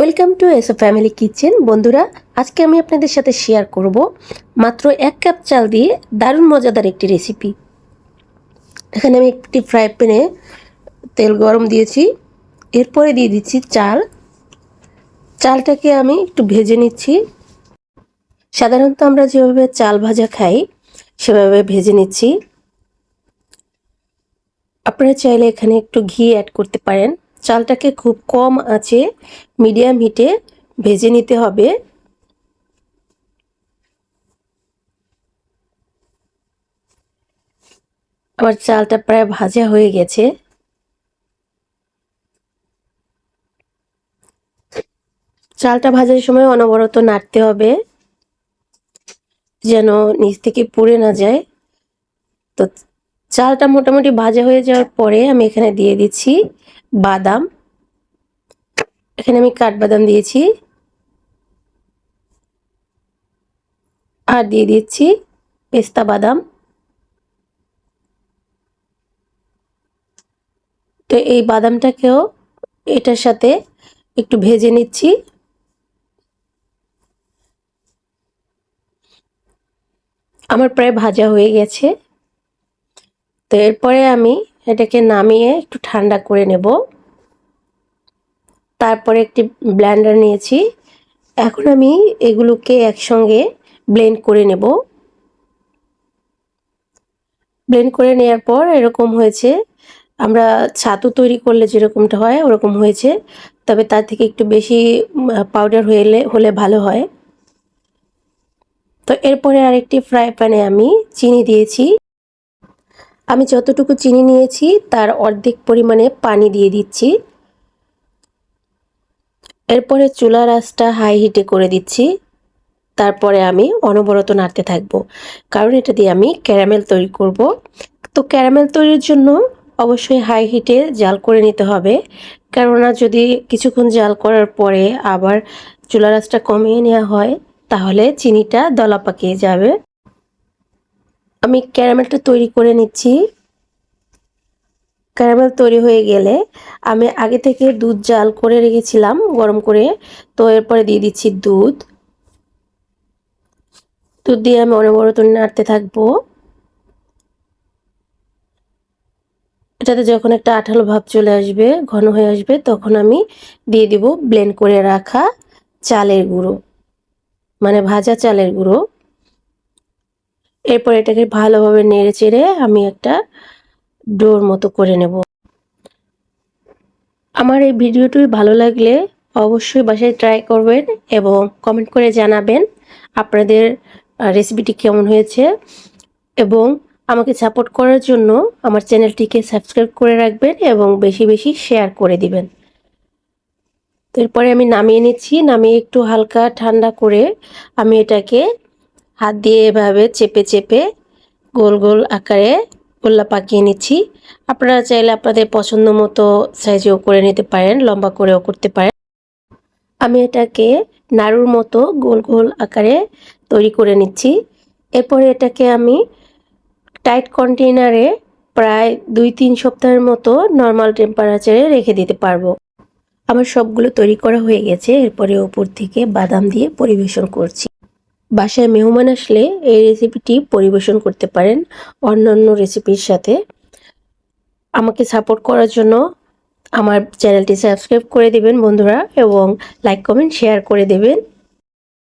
Welcome to S family kitchen বন্ধুরা, আজকে আমি আপনাদের সাথে শেয়ার করব মাত্র এক কাপ চাল দিয়ে দারুণ মজাদার একটি রেসিপি এখানে আমি একটি ফ্রাই প্যানে তেল গরম দিয়েছি, এরপরে দিয়ে দিচ্ছি চাল। চালটাকে আমি একটু ভেজে নিচ্ছি। সাধারণত আমরা যেভাবে চাল ভাজা খাই, সেভাবে ভেজে নিচ্ছি। আপনারা চাইলে এখানে একটু ঘি অ্যাড করতে পারেন। চালটাকে খুব কম আঁচে মিডিয়াম হিটে ভেজে নিতে হবে। আমার চালটা প্রায় ভাজা হয়ে গেছে। চালটা ভাজার সময় অনবরত নাড়তে হবে, যেন নিচ থেকে পুড়ে না যায়। তো চালটা মোটামুটি ভাজা হয়ে যাওয়ার পরে আমি এখানে দিয়ে দিচ্ছি বাদাম। এখানে আমি কাঠবাদাম দিয়েছি। আর দিয়ে দিচ্ছি পেস্তা বাদাম। তো এই বাদামটাকেও এটার সাথে একটু ভেজে নিচ্ছি। আমার প্রায় ভাজা হয়ে গেছে। তো এরপরে আমি এটাকে নামিয়ে একটু ঠান্ডা করে নেব। তারপরে একটি ব্ল্যান্ডার নিয়েছি। এখন আমি এগুলোকে একসঙ্গে ব্লেন্ড করে নেব। ব্লেন্ড করে নেওয়ার পর এরকম হয়েছে, আমরা ছাতু তৈরি করলে যেরকমটা হয় ওরকম হয়েছে, তবে তার থেকে একটু বেশি পাউডার হলে হলে ভালো হয়। তো এরপরে আরেকটি ফ্রাই প্যানে আমি চিনি দিয়েছি। আমি যতটুকু চিনি নিয়েছি, তার অর্ধেক পরিমাণে পানি দিয়ে দিচ্ছি। এরপরে চুলার আঁচটা হাই হিটে করে দিচ্ছি। তারপরে আমি অনবরত নাড়তে থাকব। কারণ এটা দিয়ে আমি ক্যারামেল তৈরি করব। তো ক্যারামেল তৈরির জন্য অবশ্যই হাই হিটে জাল করে নিতে হবে। কেননা যদি কিছুক্ষণ জাল করার পরে আবার চুলার আঁচটা কমিয়ে নেওয়া হয়, তাহলে চিনিটা দলা পাকিয়ে যাবে। আমি ক্যারামেলটা তৈরি করে নিচ্ছি। ক্যারামেল তৈরি হয়ে গেলে আমি আগে থেকে দুধ জাল করে রেখেছিলাম গরম করে। তো এরপরে দিয়ে দিচ্ছি দুধ। দুধ দিয়ে আমি অনবরত নাড়তে থাকব। এটাতে যখন একটা আঠালো ভাব চলে আসবে, ঘন হয়ে আসবে, তখন আমি দিয়ে দিব ব্লেন্ড করে রাখা চালের গুঁড়ো। মানে ভাজা চালের গুঁড়ো। এরপর এটাকে ভালোভাবে নেড়ে চেড়ে আমি একটা ডোর মতো করে নেব। আমার এই ভিডিওটি ভালো লাগলে অবশ্যই বাসায় ট্রাই করবেন এবং কমেন্ট করে জানাবেন আপনাদের রেসিপিটি কেমন হয়েছে এবং আমাকে সাপোর্ট করার জন্য আমার চ্যানেলটিকে সাবস্ক্রাইব করে রাখবেন এবং বেশি বেশি শেয়ার করে দিবেন। এরপরে আমি নামিয়ে নিচ্ছি। নামিয়ে একটু হালকা ঠান্ডা করে আমি এটাকে হাত দিয়ে এভাবে চেপে চেপে গোল গোল আকারে গোল্লা পাকিয়ে নিচ্ছি। আপনারা চাইলে আপনাদের পছন্দ মতো সাইজেও করে নিতে পারেন, লম্বা করেও করতে পারেন। আমি এটাকে নাড়ুর মতো গোল গোল আকারে তৈরি করে নিচ্ছি। এরপরে এটাকে আমি টাইট কন্টেনারে প্রায় দুই তিন সপ্তাহের মতো নর্মাল টেম্পারেচারে রেখে দিতে পারব। আমার সবগুলো তৈরি করা হয়ে গেছে, এরপরে ওপর থেকে বাদাম দিয়ে পরিবেশন করছি। বাসায় মেহমান আসলে এই রেসিপিটি পরিবেশন করতে পারেন অন্যান্য রেসিপির সাথে। আমাকে সাপোর্ট করার জন্য আমার চ্যানেলটি সাবস্ক্রাইব করে দেবেন বন্ধুরা এবং লাইক কমেন্ট শেয়ার করে দেবেন।